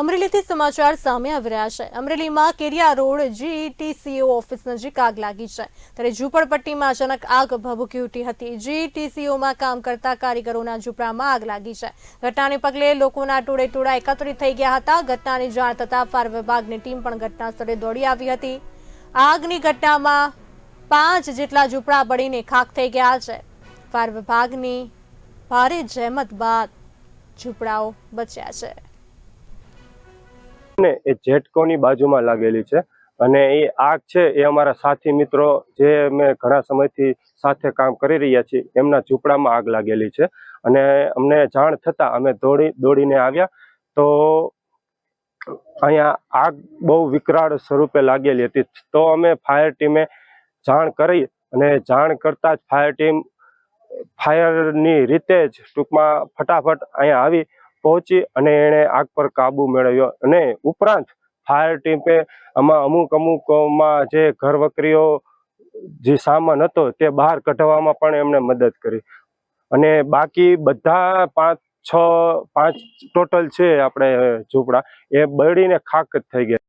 અમરેલીથી સમાચાર સામે આવી રહ્યા છે. અમરેલીમાં કેરિયા રોડ જીટીસીઓ ઓફિસ નજીક આગ લાગી છે. ત્યારે ઝૂંપડપટ્ટીમાં અચાનક આગ ભભૂકી ઉઠી હતી. જીટીસીઓમાં કામ કરતા કારીગરોના ઝૂંપડામાં આગ લાગી છે. ઘટનાને પગલે લોકોના ટોળે ટોળા એકત્રિત થઈ ગયા હતા. ઘટનાની જાણ થતાં ફાયર વિભાગની ટીમ પણ ઘટના સ્થળે દોડી આવી હતી. આગની ઘટનામાં પાંચ જેટલા ઝૂંપડા બળીને ખાખ થઈ ગયા છે. ફાયર વિભાગની ભારે જહેમત બાદ ઝૂંપડાઓ બચ્યા છે. ને એ જેટકોની બાજુમાં લાગેલી છે. અને એ આગ છે એ અમારા સાથી મિત્રો જે અમે ઘણા સમયથી સાથે કામ કરી રહ્યા છીએ, એમના ઝૂંપડામાં આગ લાગેલી છે. અને અમને જાણ થતાં અમે દોડી, દોડીને આવ્યા. તો અહીંયા આગ બહુ વિકરાળ સ્વરૂપે લાગેલી હતી. તો અમે ફાયર ટીમે જાણ કરી અને જાણ કરતાં જ ફાયર ટીમ ફાયરની રીતે જ ટૂંકમાં ફટાફટ અહીંયા આવી પહોંચી અને એણે આગ પર કાબુ મેળવ્યો. અને ઉપરાંત ફાયર ટીમે આમાં અમુક અમુકમાં જે ઘર વકરીઓ જે સામાન હતો તે બહાર કઢાવવામાં પણ એમણે મદદ કરી. અને બાકી બધા પાંચ, છ, પાંચ ટોટલ છે આપણે ઝૂંપડા. એ બળીને ખાક જ થઈ ગયા.